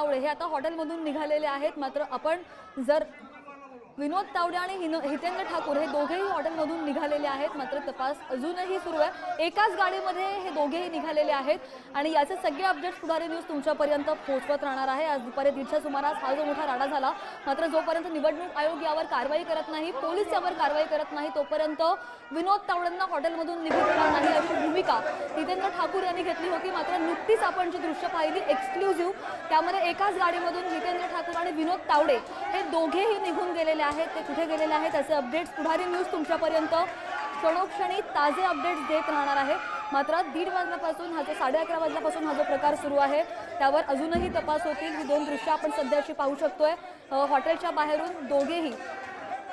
तावडे हे आता हॉटेलमधून निघालेले आहेत. मात्र आपण जर विनोद तावडे आणि हितेंद्र ठाकूर हे दोघेही हॉटेलमधून निघालेले आहेत. मात्र तपास अजूनही सुरू आहे. एकाच गाडीमध्ये हे दोघेही निघालेले आहेत. आणि याचे सगळे अपडेट्स पुढारी न्यूज तुमच्यापर्यंत पोहोचवत राहणार आहे. आज दुपारी दीडच्या सुमारास हा जो मोठा राडा झाला मात्र जोपर्यंत निवडणूक आयोग यावर कारवाई करत नाही पोलीस यावर कारवाई करत नाही तोपर्यंत विनोद तावडेंना हॉटेलमधून निघून देणार नाही अशी भूमिका हितेंद्र ठाकूर यांनी घेतली होती. मात्र नुकतीच आपण जी दृश्य पाहिली एक्सक्लुझिव्ह त्यामध्ये एकाच गाडीमधून हितेंद्र ठाकूर आणि विनोद तावडे हे दोघेही निघून गेलेले आहेत. आहेत ते कुठे गेलेले आहेत त्याचे अपडेट्स पुढारी न्यूज तुमच्यापर्यंत. क्षणोक्षणी ताजे अपडेट्स देत राहणार आहे. मात्र दीड वाजल्यापासून हा जो साडे अकरा वाजल्यापासून हा जो प्रकार सुरू आहे त्यावर अजूनही तपास होतील. ही दोन दृश्य आपण सध्याशी पाहू शकतोय. हॉटेलच्या बाहेरून दोघेही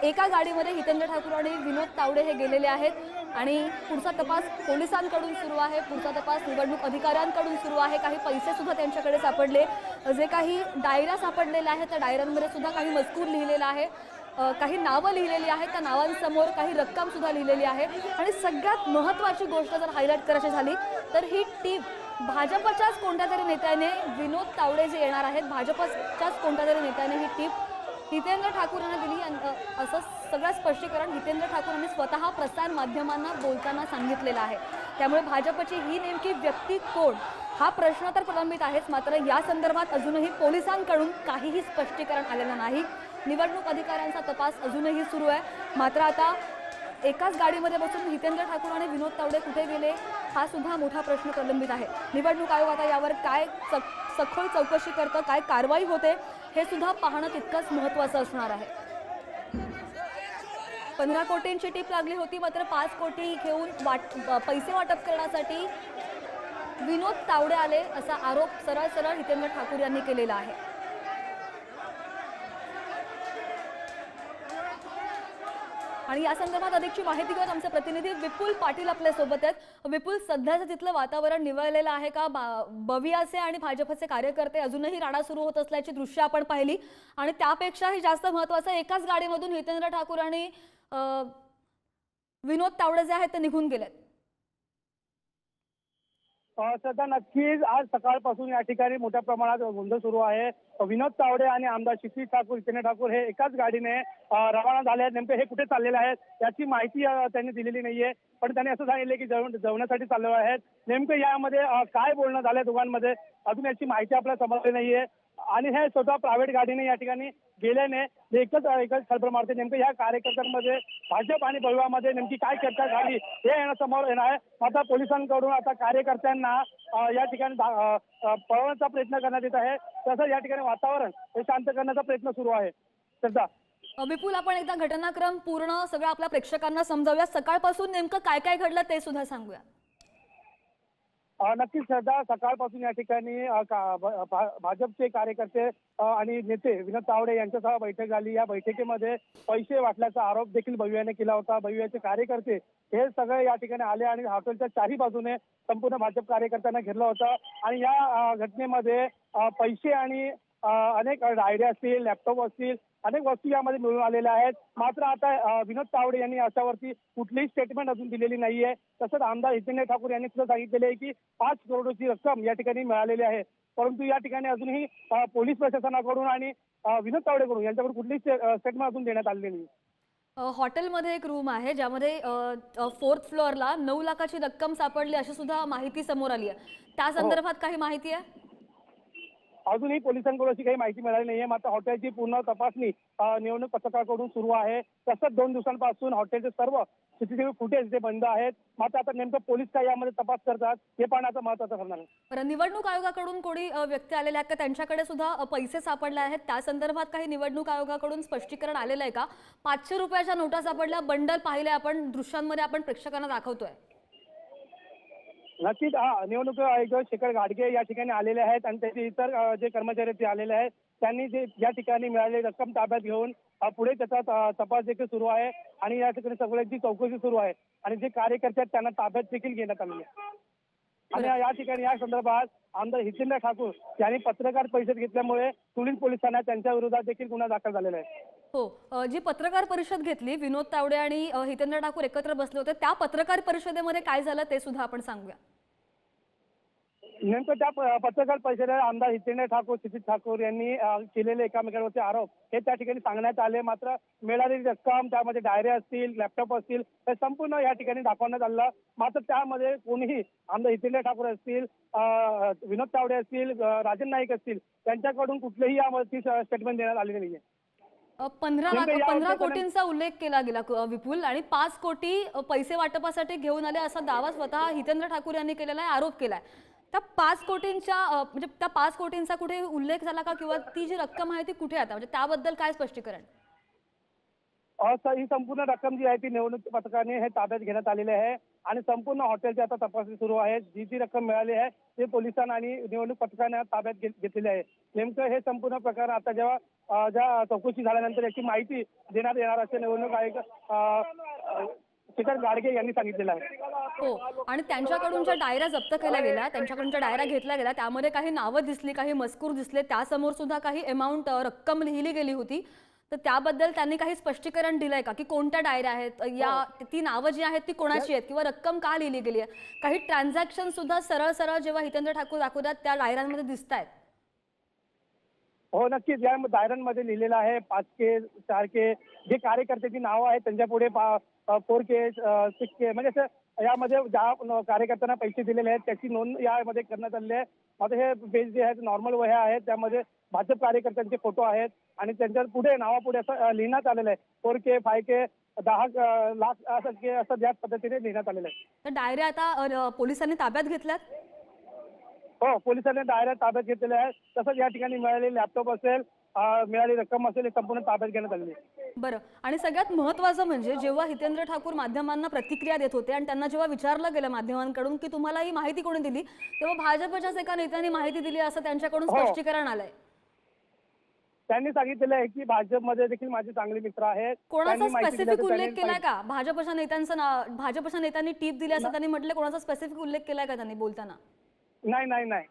एका गाडीमध्ये हितेंद्र ठाकूर आणि विनोद तावडे हे गेलेले आहेत. आणि पुढचा तपास पोलिसांकडून सुरू आहे. पुढचा तपास निवडणूक अधिकाऱ्यांकडून सुरू आहे. काही पैसे सुद्धा त्यांच्याकडे सापडले. जे काही डायऱ्या सापडलेल्या आहेत त्या डायऱ्यांमध्ये सुद्धा काही मजकूर लिहिलेला आहे. काही नावं लिहिलेली आहेत. त्या नावांसमोर काही रक्कमसुद्धा लिहिलेली आहे. आणि सगळ्यात महत्त्वाची गोष्ट जर हायलाईट करायची झाली तर ही टीम भाजपच्याच कोणत्या तरी नेत्याने विनोद तावडे जे येणार आहेत. भाजपच्याच कोणत्या तरी नेत्याने ही टीप हितेंद्र ठाकूर यांना दिली असं सगळं स्पष्टीकरण हितेंद्र ठाकूर यांनी स्वतः प्रसार माध्यमांना बोलताना सांगितलेलं आहे. त्यामुळे भाजपची ही नेमकी व्यक्ती कोण? हा प्रश्न तर प्रलंबित आहेच. मात्र या संदर्भात अजूनही पोलिसांकडून काहीही स्पष्टीकरण आलेलं नाही. निवडणूक अधिकाऱ्यांचा तपास अजूनही सुरू आहे. मात्र आता एकाच गाडीमध्ये बसून हितेंद्र ठाकूर आणि विनोद तावडे कुठे गेले हा सुद्धा मोठा प्रश्न प्रलंबित आहे. निवडणूक आयोग आता यावर काय चक सखोल चौकशी करतं काय कारवाई होते हे सुद्धा पाहणं तितकंच महत्त्वाचं असणार आहे. पंधरा कोटींची टीप लागली होती मात्र पाच कोटी घेऊन वाट पैसे वाटप करण्यासाठी विनोद तावडे आले असा आरोप सरळ सरळ हितेंद्र ठाकूर यांनी केलेला आहे. आणि या संदर्भात अधिकची माहिती घेऊन आमचे प्रतिनिधी विपुल पाटील आपल्यासोबत आहेत. विपुल सध्याचं तिथलं वातावरण निवळलेलं आहे का? बा- बवियाचे आणि भाजपचे कार्यकर्ते अजूनही राडा सुरू होत असल्याची दृश्य आपण पाहिली. आणि त्यापेक्षाही जास्त महत्वाचं एकाच गाडीमधून हितेंद्र ठाकूर आणि विनोद तावडे जे आहेत ते निघून गेलेत. सध्या नक्कीच आज सकाळपासून या ठिकाणी मोठ्या प्रमाणात गोंधळ सुरू आहे. विनोद तावडे आणि आमदार शिशी ठाकूर हितेंद्र ठाकूर हे एकाच गाडीने रवाना झाले आहेत. नेमके हे कुठे चाललेले आहेत याची माहिती त्यांनी दिलेली नाहीये. पण त्यांनी असं सांगितलं की जेवण जेवणासाठी चाललेले आहेत. नेमकं यामध्ये काय बोलणं झालंय दोघांमध्ये? अजून याची माहिती आपल्याला समजली नाहीये. आणि हे स्वतः प्रायव्हेट गाडीने या ठिकाणी गेल्याने एकच एकच खळबळ मारते नेमकं या कार्यकर्त्यांमध्ये भाजप आणि बळवामध्ये नेमकी काय चर्चा झाली हे येणं समोर येणार आहे. आता पोलिसांकडून आता कार्यकर्त्यांना या ठिकाणी पळवण्याचा प्रयत्न करण्यात येत आहे. तसंच या ठिकाणी वातावरण हे शांत करण्याचा प्रयत्न सुरू आहे. श्रद्धा विपुल आपण एकदा घटनाक्रम पूर्ण सगळं आपल्या प्रेक्षकांना समजावूया. सकाळपासून नेमकं काय काय घडलं ते सुद्धा सांगूया. नक्कीच श्रद्धा सकाळपासून या ठिकाणी भाजपचे कार्यकर्ते आणि नेते विनोद तावडे यांच्यासह बैठक झाली. या बैठकीमध्ये पैसे वाटल्याचा आरोप देखील भव्याने केला होता. भव्याचे कार्यकर्ते हे सगळे या ठिकाणी आले आणि हॉटेलच्या चारही बाजूने संपूर्ण भाजप कार्यकर्त्यांना घेरलं होतं. आणि या घटनेमध्ये पैसे आणि अनेक डायऱ्या असतील लॅपटॉप असतील अनेक वस्तू यामध्ये मिळून आलेल्या आहेत. मात्र आता विनोद तावडे यांनी याच्यावरती कुठलीही स्टेटमेंट अजून दिलेली नाहीये. तसंच आमदार हितेंद्र ठाकूर यांनी सुद्धा सांगितलेले आहे की पाच करोडची रक्कम या ठिकाणी मिळालेली आहे. परंतु या ठिकाणी अजूनही पोलीस प्रशासनाकडून आणि विनोद तावडेकडून यांच्याकडून कुठलीच स्टेटमेंट अजून देण्यात आलेली नाही. हॉटेलमध्ये एक रूम आहे ज्यामध्ये फोर्थ फ्लोअरला नऊ लाखाची रक्कम सापडली अशी सुद्धा माहिती समोर आली आहे. त्या संदर्भात काही माहिती आहे? अजूनही पोलिसांकडून अशी काही माहिती मिळाली नाहीये. मात्र हॉटेलची पूर्ण तपासणी निवडणूक पथकाकडून सुरू आहे. तसंच दोन दिवसांपासून हॉटेलचे सर्व सीसीटीव्ही फुटेज ते बंद आहेत. मात्र आता नेमकं पोलीस काय यामध्ये तपास करतात हे पाहण्याचं महत्वाचं ठरणार आहे. निवडणूक आयोगाकडून कोणी व्यक्ती आलेल्या आहेत? का त्यांच्याकडे सुद्धा पैसे सापडले आहेत. त्या संदर्भात काही निवडणूक आयोगाकडून स्पष्टीकरण आलेलं आहे का? पाचशे रुपयाच्या नोटा सापडल्या. बंडल पाहिले आपण. दृश्यांमध्ये आपण प्रेक्षकांना दाखवतोय. नक्कीच हा निवडणूक आयोग शेखर गाडगे या ठिकाणी आलेले आहेत आणि त्याचे इतर जे कर्मचारी ते आलेले आहेत त्यांनी जे या ठिकाणी मिळालेली रक्कम ताब्यात घेऊन पुढे त्याचा तपास देखील सुरू आहे आणि या ठिकाणी सगळ्यांची चौकशी सुरू आहे आणि जे कार्यकर्ते आहेत त्यांना ताब्यात देखील घेण्यात आलेले आहे आणि या ठिकाणी या संदर्भात आमदार हितेंद्र ठाकूर यांनी पत्रकार परिषद घेतल्यामुळे तुळीन पोलिसांना त्यांच्या विरोधात देखील गुन्हा दाखल झालेला आहे. हो जी पत्रकार परिषद घेतली विनोद तावडे आणि हितेंद्र ठाकूर एकत्र बसले होते त्या पत्रकार परिषदेमध्ये काय झालं ते सुद्धा आपण सांगूया. नेमकं त्या पत्रकार परिषदेत आमदार हितेंद्र ठाकूर क्षितिज ठाकूर यांनी केलेले एकामेकांवरचे आरोप हे त्या ठिकाणी सांगण्यात आले. मात्र मिळालेली रक्कम त्यामध्ये डायऱ्या असतील लॅपटॉप असतील हे संपूर्ण या ठिकाणी दाखवण्यात आलं मात्र त्यामध्ये कोणीही आमदार हितेंद्र ठाकूर असतील विनोद तावडे असतील राजन नाईक असतील त्यांच्याकडून कुठलेही यामध्ये स्टेटमेंट देण्यात आलेली नाहीये. पंधरा लाख पंधरा कोटींचा उल्लेख केला गेला विपुल. आणि पाच कोटी पैसे वाटपासाठी घेऊन आले असा दावा स्वतः हितेंद्र ठाकूर यांनी केलेला आहे आरोप केलाय. त्या पाच कोटींच्या म्हणजे त्या पाच कोटींचा कुठे उल्लेख झाला का? किंवा ती जी रक्कम आहे ती कुठे आता? म्हणजे त्याबद्दल काय स्पष्टीकरण? ही संपूर्ण रक्कम जी आहे ती निवडणूक पथकाने हे ताब्यात घेण्यात आलेले आहे. आणि संपूर्ण हॉटेलची आता तपासणी सुरू आहे. जी जी रक्कम मिळाली आहे ते पोलिसांना आणि निवडणूक पथकाने ताब्यात घेतलेली आहे. नेमकं हे संपूर्ण प्रकार आता जेव्हा ज्या चौकशी झाल्यानंतर याची माहिती देण्यात येणार असे निवडणूक आयोग शेखर गाडगे यांनी सांगितलेलं आहे. हो आणि त्यांच्याकडून ज्या डायऱ्या जप्त केल्या गेल्या त्यांच्याकडून ज्या डायऱ्या घेतल्या गेल्या त्यामध्ये काही नावं दिसली काही मजकूर दिसले त्यासमोर सुद्धा काही अमाऊंट रक्कम लिहिली गेली होती. तर त्याबद्दल त्यांनी काही स्पष्टीकरण दिलंय का? की कोणत्या डायऱ्या आहेत? या ती नावं जी आहेत ती कोणाची आहेत? किंवा रक्कम का लिहिली गेली आहे? काही ट्रान्झॅक्शन सुद्धा सरळ सरळ जेव्हा हितेंद्र ठाकूर दाखवतात त्या डायऱ्यांमध्ये दिसत आहेत हो नक्कीच. या डायऱ्यांमध्ये लिहिलेलं आहे पाच के चार के जे कार्यकर्त्याची नावं आहेत त्यांच्या पुढे फोर के सिक्स के म्हणजे असं यामध्ये ज्या कार्यकर्त्यांना पैसे दिलेले आहेत त्याची नोंद यामध्ये करण्यात आलेली आहे. मात्र हे पेज जे आहेत नॉर्मल वह्या आहेत त्यामध्ये भाजप कार्यकर्त्यांचे फोटो आहेत आणि त्यांच्या पुढे नावापुढे असं लिहिण्यात आलेलं आहे. फोर के फाय के दहा लाख असं के असं ज्या पद्धतीने लिहिण्यात आलेलं आहे. तर डायऱ्या आता पोलिसांनी ताब्यात घेतल्यात? हो पोलिसांनी डायऱ्या ताब्यात घेतलेल्या आहे. तसंच या ठिकाणी मिळालेले लॅपटॉप असेल अ, मिळालेली रक्कम असेल संपूर्ण ताब्यात घेण्यात आलेली बरं. आणि सगळ्यात महत्त्वाचं म्हणजे जेव्हा हितेंद्र ठाकूर माध्यमांना प्रतिक्रिया देत होते आणि त्यांना जेव्हा विचारलं गेलं माध्यमांकडून की तुम्हाला ही माहिती कोणी दिली तेव्हा भाजपच्याच एका नेत्यांनी माहिती दिली असं त्यांच्याकडून हो. स्पष्टीकरण आलंय. त्यांनी सांगितलेलं आहे की भाजपमध्ये देखील माझे चांगले मित्र आहेत. कोणाचा स्पेसिफिक उल्लेख केलाय का? भाजपच्या नेत्यांचं भाजपच्या नेत्यांनी टीप दिली असं त्यांनी म्हटलं कोणाचा स्पेसिफिक उल्लेख केलाय का त्यांनी बोलताना? नाही नाही नाही.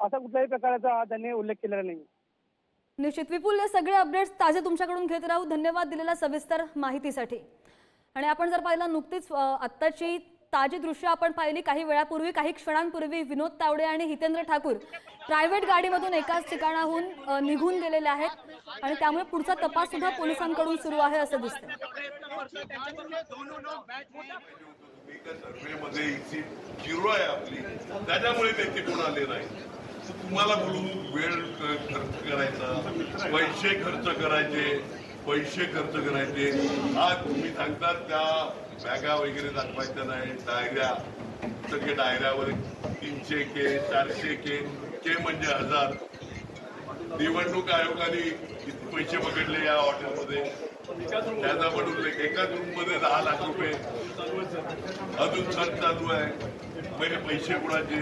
असा कुठल्याही प्रकारचा त्यांनी उल्लेख केलेला नाही. निश्चित. विपुल हे सगळे अपडेट्स ताजे तुमच्याकडून घेत राहू. धन्यवाद दिलेल्या सविस्तर माहितीसाठी. आणि आपण जर पाहिलं नुकतीच आत्ताची ताजी दृश्य आपण पाहिली काही वेळापूर्वी काही क्षणांपूर्वी विनोद तावडे आणि हितेंद्र ठाकूर प्रायव्हेट गाडीमधून एकाच ठिकाणाहून निघून गेलेले आहेत. आणि त्यामुळे पुढचा तपास सुद्धा पोलिसांकडून सुरू आहे असं दिसतं मध्ये झिरो आहे आपली. त्याच्यामुळे त्यांचे कोण आले नाही. तुम्हाला बोलून वेळ खर्च करायचा पैसे खर्च करायचे पैसे खर्च करायचे. आज तुम्ही सांगतात त्या बॅगा वगैरे दाखवायच्या नाही डायऱ्या. सगळे डायऱ्यावर तीनशे के चारशे के के म्हणजे हजार. निवडणूक आयोगाने किती पैसे पकडले या हॉटेलमध्ये. त्याचा म्हणून एकाच रूममध्ये दहा लाख रुपये. अजून सर्च चालू आहे. पहिले पैसे कुणाचे?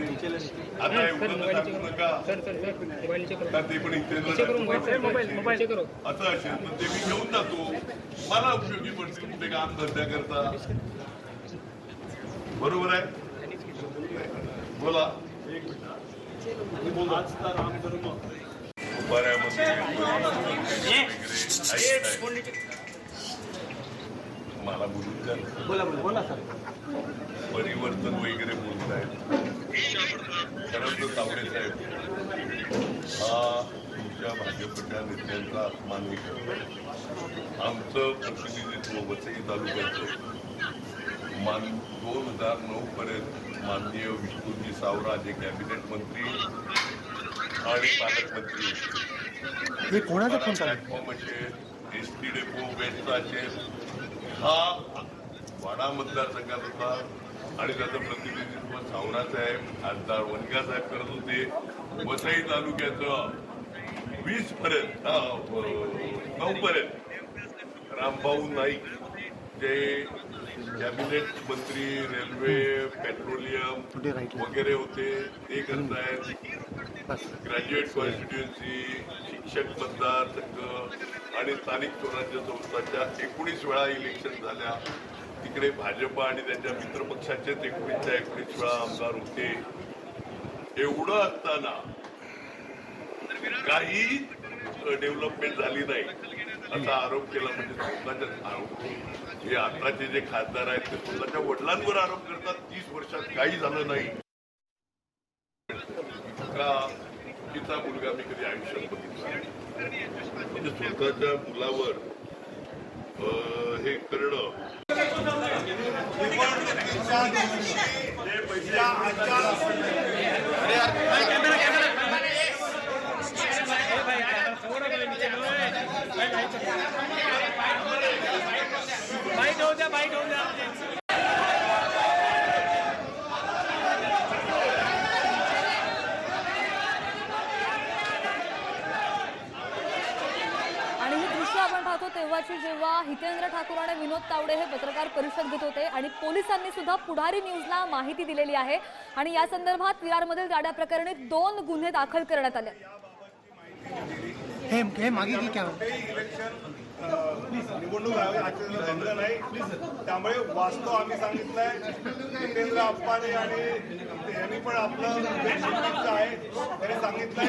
आता एवढं तर सांगू नका. का ते पण इथे असं असेल तर ते मी घेऊन जातो. मला उपयोगी पडतील कुठे काम धंद्या करता. बरोबर आहे? बोला. बऱ्यामध्ये मला बोलून द्या बोला बोला. बोला सर. परिवर्तन वगैरे बोलत आहेत खरं तर तावडे साहेब हा तुमच्या भाजपच्या नेत्यांचा अपमान करतो आमचं प्रतिनिधित्व वसई तालुक्याचं मान दोन हजार नऊ पर्यंत माननीय विष्णूजी सावरा जे कॅबिनेट मंत्री आणि पालकमंत्री. हे कोणाचा फोन प्लॅटफॉर्म असेल एस टी डेपो असेल हा वाडा मतदारसंघात होता. आणि त्याचं प्रतिनिधित्व सावरा साहेब खासदार वनगा साहेब करत होते. वसई तालुक्याचं वीस पर्यंत नऊ पर्यंत. रामभाऊ नाईक जे कॅबिनेट मंत्री रेल्वे पेट्रोलियम वगैरे होते ते करतायत. ग्रॅज्युएट कॉन्स्टिट्युएन्सी शिक्षक मतदारसंघ आणि स्थानिक स्वराज्य संस्थांच्या एकोणीस वेळा इलेक्शन झाल्या. तिकडे भाजप आणि त्यांच्या मित्रपक्षाचेच एकोणीसच्या एकोणीस वेळा आमदार होते. एवढं असताना काही डेव्हलपमेंट झाली नाही. असा आरोप केला म्हणजे स्वतःच्याच आरोप. हे आताचे जे खासदार आहेत ते स्वतःच्या वडिलांवर आरोप करतात. तीस वर्षात काही झालं नाही. का चुकीचा मुलगा मी कधी आयुष्यात बघितला म्हणजे स्वतःच्या मुलावर हे करणं होऊ द्या बाईट होऊ द्या आणि ही दृश्य आपण पाहतो तेव्हाची जेव्हा हितेंद्र ठाकूर आणि विनोद तावडे हे पत्रकार परिषद घेत होते आणि पोलिसांनी सुद्धा पुढारी न्यूजला माहिती दिलेली आहे. आणि या संदर्भात विरारमधील जाड्या प्रकरणी दोन गुन्हे दाखल करण्यात आले. हे हे मागे की क्या निवडणूक नाही त्यामुळे वास्तव आम्ही सांगितलंय. जितेंद्र अप्पाने आणि यांनी पण आपलं आहे त्यांनी सांगितलंय.